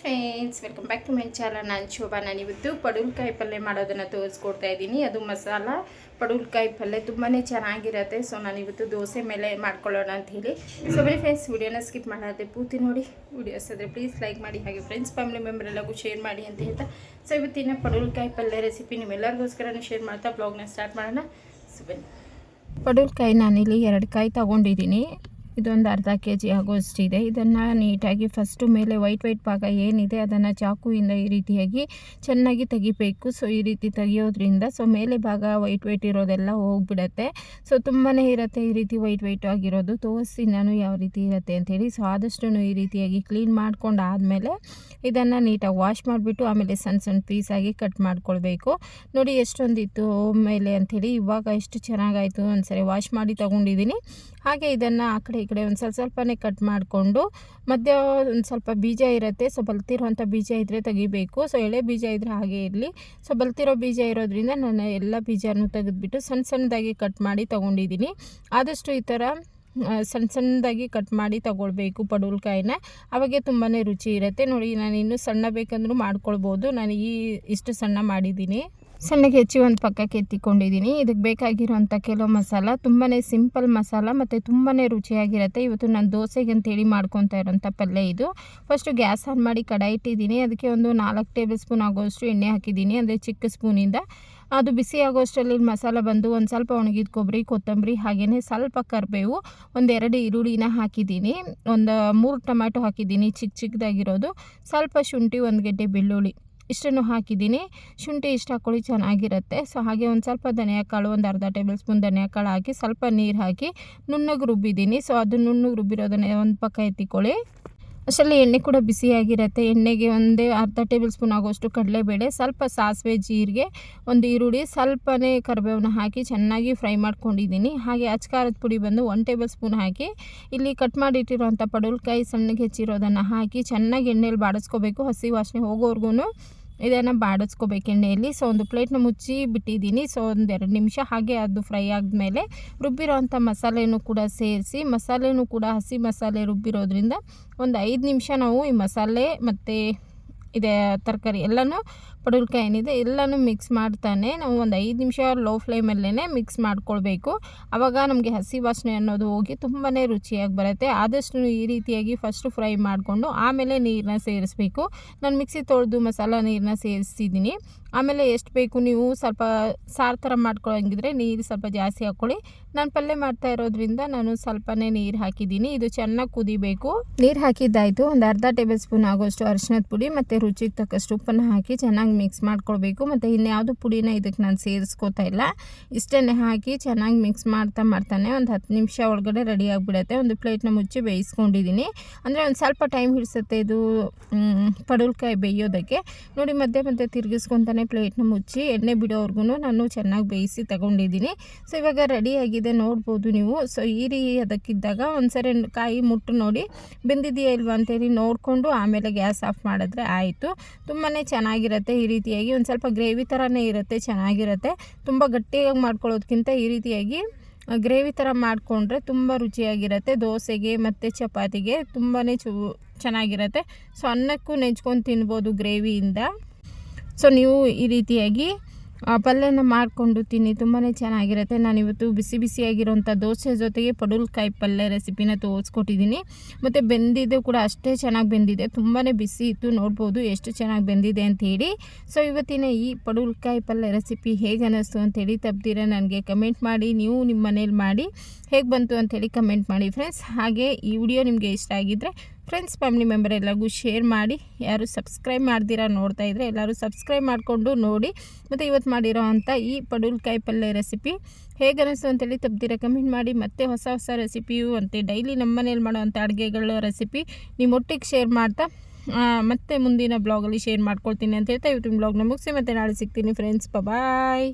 Friends welcome back to my channel ನಾನು ಶೋಭಾ. ನಾನು ಇವತ್ತು ಪಡುಲ್ಕಾಯಿ ಪಲ್ಯ ಮಾಡೋದನ್ನು ತೋರಿಸ್ಕೊಡ್ತಾ ಇದ್ದೀನಿ. ಅದು ಮಸಾಲ. ಪಡುಲ್ಕಾಯಿ ಪಲ್ಯ ತುಂಬಾ ಚೆನ್ನಾಗಿರುತ್ತೆ. ಸೊ ನಾನು ಇವತ್ತು ದೋಸೆ ಮೇಲೆ ಮಾಡ್ಕೊಳ್ಳೋಣ ಅಂತ ಹೇಳಿ. ಸೊ ಬರೀ ಫ್ರೆಂಡ್ಸ್ ವಿಡಿಯೋನ ಸ್ಕಿಪ್ ಮಾಡೋದೆ ಪೂರ್ತಿ ನೋಡಿ. ವಿಡಿಯೋಸ್ ಆದರೆ ಪ್ಲೀಸ್ ಲೈಕ್ ಮಾಡಿ, ಹಾಗೆ ಫ್ರೆಂಡ್ಸ್ ಫ್ಯಾಮಿಲಿ ಮೆಂಬರ್ ಎಲ್ಲಗೂ ಶೇರ್ ಮಾಡಿ ಅಂತ ಹೇಳ್ತಾ. ಸೊ ಇವತ್ತಿನ ಪಡುಲ್ಕಾಯಿ ಪಲ್ಯ ರೆಸಿಪಿ ನಿಮ್ಮೆಲ್ಲರಿಗೋಸ್ಕರನೂ ಶೇರ್ ಮಾಡ್ತಾ. ಬ್ಲಾಗ್ನ ಸ್ಟಾರ್ಟ್ ಮಾಡೋಣ. ಸೊ ಬನ್ನಿ. ಪಡುಲ್ಕಾಯಿ ನಾನಿಲ್ಲಿ ಎರಡು ಕಾಯಿ ತೊಗೊಂಡಿದ್ದೀನಿ. ಇದೊಂದು ಅರ್ಧ ಕೆ ಜಿ ಆಗೋಷ್ಟಿದೆ. ಇದನ್ನು ನೀಟಾಗಿ ಫಸ್ಟು ಮೇಲೆ ವೈಟ್ ವೈಟ್ ಭಾಗ ಏನಿದೆ ಅದನ್ನು ಚಾಕುವಿಂದ ಈ ರೀತಿಯಾಗಿ ಚೆನ್ನಾಗಿ ತೆಗಿಬೇಕು. ಸೊ ಈ ರೀತಿ ತೆಗಿಯೋದ್ರಿಂದ ಸೊ ಮೇಲೆ ಭಾಗ ವೈಟ್ ವೈಟ್ ಇರೋದೆಲ್ಲ ಹೋಗ್ಬಿಡತ್ತೆ. ಸೊ ತುಂಬಾ ಇರುತ್ತೆ ಈ ರೀತಿ ವೈಟ್ ವೈಟ್ ಆಗಿರೋದು. ತೋರಿಸ್ತೀನಿ ನಾನು ಯಾವ ರೀತಿ ಇರುತ್ತೆ ಅಂಥೇಳಿ ಸೊ ಆದಷ್ಟು ಈ ರೀತಿಯಾಗಿ ಕ್ಲೀನ್ ಮಾಡ್ಕೊಂಡು ಆದಮೇಲೆ ಇದನ್ನು ನೀಟಾಗಿ ವಾಶ್ ಮಾಡಿಬಿಟ್ಟು, ಆಮೇಲೆ ಸಣ್ಣ ಸಣ್ಣ ಪೀಸಾಗಿ ಕಟ್ ಮಾಡ್ಕೊಳ್ಬೇಕು. ನೋಡಿ ಎಷ್ಟೊಂದಿತ್ತು ಮೇಲೆ ಅಂಥೇಳಿ ಇವಾಗ ಎಷ್ಟು ಚೆನ್ನಾಗಾಯಿತು. ಒಂದ್ಸರಿ ವಾಶ್ ಮಾಡಿ ತೊಗೊಂಡಿದ್ದೀನಿ. ಹಾಗೆ ಇದನ್ನು ಆ ಕಡೆ ಕಡೆ ಒಂದು ಸ್ವಲ್ಪ ಸ್ವಲ್ಪನೇ ಕಟ್ ಮಾಡಿಕೊಂಡು ಮಧ್ಯ ಒಂದು ಸ್ವಲ್ಪ ಬೀಜ ಇರುತ್ತೆ. ಸೊ ಬಲ್ತಿರೋಂಥ ಬೀಜ ಇದ್ದರೆ ತೆಗಿಬೇಕು. ಸೊ, ಎಳೆ ಬೀಜ ಇದ್ದರೆ ಹಾಗೆ ಇರಲಿ. ಸೊ, ಬಲ್ತಿರೋ ಬೀಜ ಇರೋದ್ರಿಂದ ನಾನು ಎಲ್ಲ ಬೀಜನೂ ತೆಗೆದುಬಿಟ್ಟು ಸಣ್ಣ ಸಣ್ಣದಾಗಿ ಕಟ್ ಮಾಡಿ ತೊಗೊಂಡಿದ್ದೀನಿ ಆದಷ್ಟು ಈ ಥರ ಸಣ್ಣ ಸಣ್ಣದಾಗಿ ಕಟ್ ಮಾಡಿ ತಗೊಳ್ಬೇಕು ಪಡುವಲ್ಕಾಯಿನ. ಅವಾಗೆ ತುಂಬಾ ರುಚಿ ಇರುತ್ತೆ. ನೋಡಿ ನಾನು ಇನ್ನೂ ಸಣ್ಣ ಬೇಕಂದ್ರೂ ಮಾಡ್ಕೊಳ್ಬೋದು. ನಾನು ಈ, ಇಷ್ಟು ಸಣ್ಣ ಮಾಡಿದ್ದೀನಿ ಸಣ್ಣಗೆ ಹೆಚ್ಚಿ ಒಂದು ಪಕ್ಕಕ್ಕೆ ಎತ್ತಿಕೊಂಡಿದ್ದೀನಿ. ಇದಕ್ಕೆ ಬೇಕಾಗಿರೋಂಥ ಕೆಲವು ಮಸಾಲ ತುಂಬಾ ಸಿಂಪಲ್ ಮಸಾಲ ಮತ್ತು ತುಂಬಾ ರುಚಿಯಾಗಿರುತ್ತೆ. ಇವತ್ತು ನಾನು ದೋಸೆಗೆ ಅಂತೇಳಿ ಮಾಡ್ಕೊತಾ ಇರೋಂಥ ಪಲ್ಯ ಇದು. ಫಸ್ಟು ಗ್ಯಾಸ್ ಆನ್ ಮಾಡಿ ಕಡಾಯಿ ಇಟ್ಟಿದ್ದೀನಿ. ಅದಕ್ಕೆ ಒಂದು ನಾಲ್ಕು ಟೇಬಲ್ ಸ್ಪೂನ್ ಆಗೋಷ್ಟು ಎಣ್ಣೆ ಹಾಕಿದ್ದೀನಿ, ಅಂದರೆ ಚಿಕ್ಕ ಸ್ಪೂನಿಂದ. ಅದು ಬಿಸಿ ಆಗೋಷ್ಟರಲ್ಲಿ ಮಸಾಲ ಬಂದು ಒಂದು ಸ್ವಲ್ಪ ಒಣಗಿದ ಕೊಬ್ಬರಿ, ಕೊತ್ತಂಬರಿ ಹಾಗೆಯೇ ಸ್ವಲ್ಪ ಕರಿಬೇವು ಒಂದೆರಡು ಈರುಳ್ಳಿನ ಹಾಕಿದ್ದೀನಿ. ಒಂದು ಮೂರು ಟೊಮ್ಯಾಟೊ ಹಾಕಿದ್ದೀನಿ ಚಿಕ್ಕ ಚಿಕ್ಕದಾಗಿರೋದು. ಸ್ವಲ್ಪ ಶುಂಠಿ, ಒಂದು ಗೆಡ್ಡೆ ಬೆಳ್ಳುಳ್ಳಿ. ಇಷ್ಟನ್ನು ಹಾಕಿದ್ದೀನಿ. ಶುಂಠಿ ಇಷ್ಟ ಹಾಕೊಳ್ಳಿ ಚೆನ್ನಾಗಿರುತ್ತೆ. ಸೊ ಹಾಗೆ ಒಂದು ಸ್ವಲ್ಪ ಧನಿಯಾ ಕಾಳು ಒಂದು ಅರ್ಧ ಟೇಬಲ್ ಸ್ಪೂನ್ ಧನಿಯಾ ಕಾಳು ಹಾಕಿ ಸ್ವಲ್ಪ ನೀರು ಹಾಕಿ ನುಣ್ಣಗೆ ರುಬ್ಬಿದ್ದೀನಿ. ಸೊ ಅದು ನುಣ್ಣಗೆ ರುಬ್ಬಿರೋದನ್ನೇ ಒಂದು ಪಕ್ಕ ಎತ್ತಿಕೊಳ್ಳಿ. ಅಷ್ಟರಲ್ಲಿ ಎಣ್ಣೆ ಕೂಡ ಬಿಸಿಯಾಗಿರುತ್ತೆ. ಎಣ್ಣೆಗೆ ಒಂದೇ ಅರ್ಧ ಟೇಬಲ್ ಸ್ಪೂನ್ ಆಗೋಷ್ಟು ಕಡಲೆಬೇಳೆ, ಸ್ವಲ್ಪ ಸಾಸಿವೆ ಜೀರಿಗೆ, ಒಂದು ಈರುಳ್ಳಿ, ಸ್ವಲ್ಪನೇ ಕರಿಬೇವನ್ನ ಹಾಕಿ ಚೆನ್ನಾಗಿ ಫ್ರೈ ಮಾಡ್ಕೊಂಡಿದ್ದೀನಿ. ಹಾಗೆ ಅಚ್ಕಾರದ ಪುಡಿ ಬಂದು ಒನ್ ಟೇಬಲ್ ಸ್ಪೂನ್ ಹಾಕಿ ಇಲ್ಲಿ ಕಟ್ ಮಾಡಿಟ್ಟಿರೋಂಥ ಪಡುಲ್ಕಾಯಿ ಸಣ್ಣಗೆ ಹೆಚ್ಚಿರೋದನ್ನು ಹಾಕಿ ಚೆನ್ನಾಗಿ ಎಣ್ಣೆಯಲ್ಲಿ ಬಾಡಿಸ್ಕೋಬೇಕು. ಹಸಿ ವಾಸನೆ ಹೋಗೋವರೆಗೂ ಇದನ್ನು ಬಾಡಿಸ್ಕೋಬೇಕು ಎಣ್ಣೆಯಲ್ಲಿ. ಸೊ ಒಂದು ಪ್ಲೇಟ್ನ ಮುಚ್ಚಿ ಬಿಟ್ಟಿದ್ದೀನಿ. ಸೊ ಒಂದೆರಡು ನಿಮಿಷ ಹಾಗೆ ಅದು ಫ್ರೈ ಆದಮೇಲೆ ರುಬ್ಬಿರೋವಂಥ ಮಸಾಲೆನೂ ಕೂಡ ಸೇರಿಸಿ, ಮಸಾಲೆನೂ ಕೂಡ ಹಸಿ ಮಸಾಲೆ ರುಬ್ಬಿರೋದ್ರಿಂದ ಒಂದು ಐದು ನಿಮಿಷ ನಾವು ಈ ಮಸಾಲೆ ಮತ್ತು ಇದೆ ತರಕಾರಿ ಎಲ್ಲನೂ ಪಡುಲ್ಕಾಯಿ ಏನಿದೆ, ಎಲ್ಲನೂ ಮಿಕ್ಸ್ ಮಾಡ್ತಾನೆ. ನಾವು ಒಂದು ಐದು ನಿಮಿಷ ಲೋ ಫ್ಲೇಮಲ್ಲೇ ಮಿಕ್ಸ್ ಮಾಡ್ಕೊಳ್ಬೇಕು. ಆವಾಗ ನಮಗೆ ಹಸಿ ವಾಸನೆ ಅನ್ನೋದು ಹೋಗಿ ತುಂಬಾ ರುಚಿಯಾಗಿ ಬರುತ್ತೆ. ಆದಷ್ಟು ಈ ರೀತಿಯಾಗಿ ಫಸ್ಟು ಫ್ರೈ ಮಾಡಿಕೊಂಡು ಆಮೇಲೆ ನೀರನ್ನ ಸೇರಿಸ್ಬೇಕು. ನಾನು ಮಿಕ್ಸಿ ತೊಳೆದು ಮಸಾಲ ನೀರನ್ನ ಸೇರಿಸ್ತಿದ್ದೀನಿ ಆಮೇಲೆ ಎಷ್ಟು ಬೇಕು ನೀವು ಸ್ವಲ್ಪ ಸಾರು ಥರ ಮಾಡ್ಕೊಳ್ಳೋಂಗಿದ್ರೆ ನೀರು ಸ್ವಲ್ಪ ಜಾಸ್ತಿ ಹಾಕ್ಕೊಳ್ಳಿ. ನಾನು ಪಲ್ಯ ಮಾಡ್ತಾ ಇರೋದ್ರಿಂದ ನಾನು ಸ್ವಲ್ಪನೇ ನೀರು ಹಾಕಿದ್ದೀನಿ ಇದು ಚೆನ್ನಾಗಿ ಕುದಿಬೇಕು. ನೀರು ಹಾಕಿದ್ದಾಯಿತು. ಒಂದು ಅರ್ಧ ಟೇಬಲ್ ಸ್ಪೂನ್ ಆಗೋಷ್ಟು ಅರಿಶಿನದ ಪುಡಿ ಮತ್ತು ರುಚಿಗೆ ತಕ್ಕಷ್ಟು ಉಪ್ಪನ್ನು ಹಾಕಿ ಚೆನ್ನಾಗಿ ಮಿಕ್ಸ್ ಮಾಡ್ಕೊಳ್ಬೇಕು. ಮತ್ತು ಇನ್ಯಾವುದು ಪುಡಿನ ಇದಕ್ಕೆ ನಾನು ಸೇರಿಸ್ಕೋತಾ ಇಲ್ಲ. ಇಷ್ಟನ್ನೇ ಹಾಕಿ ಚೆನ್ನಾಗಿ ಮಿಕ್ಸ್ ಮಾಡ್ತಾ ಮಾಡ್ತಾನೆ ಒಂದು ಹತ್ತು ನಿಮಿಷ ಒಳಗಡೆ ರೆಡಿ ಆಗಿಬಿಡುತ್ತೆ. ಒಂದು ಪ್ಲೇಟ್ನ ಮುಚ್ಚಿ ಬೇಯಿಸ್ಕೊಂಡಿದ್ದೀನಿ ಅಂದರೆ ಒಂದು ಸ್ವಲ್ಪ ಟೈಮ್ ಹಿಡಿಸುತ್ತೆ ಇದು ಪಡುಲ್ಕಾಯಿ ಬೇಯೋದಕ್ಕೆ. ನೋಡಿ ಮಧ್ಯೆ ಮಧ್ಯೆ ತಿರುಗಿಸ್ಕೊತಾನೆ ಪ್ಲೇಟ್ನ ಮುಚ್ಚಿ ಎಣ್ಣೆ ಬಿಡೋವರೆಗೂ ನಾನು ಚೆನ್ನಾಗಿ ಬೇಯಿಸಿ ತಗೊಂಡಿದ್ದೀನಿ ಸೊ ಇವಾಗ ರೆಡಿಯಾಗಿದೆ ನೋಡ್ಬೋದು ನೀವು. ಸೊ ಈ ರೀ ಅದಕ್ಕಿದ್ದಾಗ ಒಂದ್ಸರಿ ಕಾಯಿ ಮುಟ್ಟು ನೋಡಿ, ಬೆಂದಿದೆಯಾ ಇಲ್ವಾ ಅಂತೇಳಿ ನೋಡಿಕೊಂಡು ಆಮೇಲೆ ಗ್ಯಾಸ್ ಆಫ್ ಮಾಡಿದ್ರೆ ಆಯಿತು. ತುಂಬಾ ಚೆನ್ನಾಗಿರುತ್ತೆ ರೀತಿಯಾಗಿ ಒಂದು ಸ್ವಲ್ಪ ಗ್ರೇವಿ ಥರನೇ ಇರುತ್ತೆ, ಚೆನ್ನಾಗಿರುತ್ತೆ. ತುಂಬ ಗಟ್ಟಿಯಾಗಿ ಮಾಡ್ಕೊಳ್ಳೋದಕ್ಕಿಂತ ಈ ರೀತಿಯಾಗಿ ಗ್ರೇವಿ ಥರ ಮಾಡಿಕೊಂಡ್ರೆ ತುಂಬ ರುಚಿಯಾಗಿರುತ್ತೆ. ದೋಸೆಗೆ ಮತ್ತು ಚಪಾತಿಗೆ ತುಂಬಾ ಚೂ, ಚೆನ್ನಾಗಿರುತ್ತೆ. ಸೊ ಅನ್ನಕ್ಕೂ ನೆಂಚ್ಕೊಂಡು ತಿನ್ಬೋದು ಗ್ರೇವಿಯಿಂದ. ಸೊ ನೀವು ಈ ರೀತಿಯಾಗಿ ಪಲ್ಯನ ಮಾಡಿಕೊಂಡು ತಿನ್ನಿ ತುಂಬಾ ಚೆನ್ನಾಗಿರುತ್ತೆ. ನಾನು ಇವತ್ತು ಬಿಸಿ ಬಿಸಿಯಾಗಿರೋಂಥ ದೋಸೆ ಜೊತೆಗೆ ಪಡುಲ್ಕಾಯಿ ಪಲ್ಯ ರೆಸಿಪಿನ ತೋರಿಸ್ಕೊಟ್ಟಿದ್ದೀನಿ. ಮತ್ತು ಬೆಂದಿದ್ದು ಕೂಡ ಅಷ್ಟೇ ಚೆನ್ನಾಗಿ ಬೆಂದಿದೆ. ತುಂಬಾ ಬಿಸಿ ಇತ್ತು, ನೋಡ್ಬೋದು ಎಷ್ಟು ಚೆನ್ನಾಗಿ ಬೆಂದಿದೆ ಅಂತ ಹೇಳಿ. ಸೊ ಇವತ್ತಿನ ಈ ಪಡುಲ್ಕಾಯಿ ಪಲ್ಯ ರೆಸಿಪಿ ಹೇಗೆ ಅನ್ನಿಸ್ತು ಅಂತೇಳಿ ತಪ್ಪದಿರ ನನಗೆ ಕಮೆಂಟ್ ಮಾಡಿ, ನೀವು ನಿಮ್ಮ ಮನೇಲಿ ಮಾಡಿ, ಹೇಗೆ ಬಂತು ಅಂಥೇಳಿ ಕಮೆಂಟ್ ಮಾಡಿ ಫ್ರೆಂಡ್ಸ್. ಹಾಗೆ ಈ ವಿಡಿಯೋ ನಿಮಗೆ ಇಷ್ಟ ಆಗಿದ್ದರೆ ಫ್ರೆಂಡ್ಸ್ ಫ್ಯಾಮಿಲಿ ಮೆಂಬರ್ ಎಲ್ಲರಿಗೂ ಶೇರ್ ಮಾಡಿ. ಯಾರು ಸಬ್ಸ್ಕ್ರೈಬ್ ಮಾಡ್ದಿರಾ ನೋಡ್ತಾ ಇದ್ದರೆ ಎಲ್ಲರೂ ಸಬ್ಸ್ಕ್ರೈಬ್ ಮಾಡಿಕೊಂಡು ನೋಡಿ. ಮತ್ತು ಇವತ್ತು ಮಾಡಿರೋ ಅಂಥ ಈ ಪಡುಲ್ಕಾಯಿ ಪಲ್ಯ ರೆಸಿಪಿ ಹೇಗೆ ಅನಿಸ್ತು ಅಂತೇಳಿ ತಪ್ಪದಿರ ಕಮೆಂಟ್ ಮಾಡಿ. ಮತ್ತೆ ಹೊಸ ಹೊಸ ರೆಸಿಪಿಯು ಅಂತೆ ಡೈಲಿ ನಮ್ಮ ಮನೇಲಿ ಮಾಡೋವಂಥ ಅಡುಗೆಗಳ ರೆಸಿಪಿ ನಿಮ್ಮೊಟ್ಟಿಗೆ ಶೇರ್ ಮಾಡ್ತಾ ಮತ್ತೆ ಮುಂದಿನ ಬ್ಲಾಗಲ್ಲಿ ಶೇರ್ ಮಾಡ್ಕೊಳ್ತೀನಿ ಅಂತ ಹೇಳ್ತಾ ಇವತ್ತಿನ ಬ್ಲಾಗ್ನ ಮುಗಿಸಿ ಮತ್ತೆ ನಾಳೆ ಸಿಗ್ತೀನಿ ಫ್ರೆಂಡ್ಸ್ ಬಾಯ್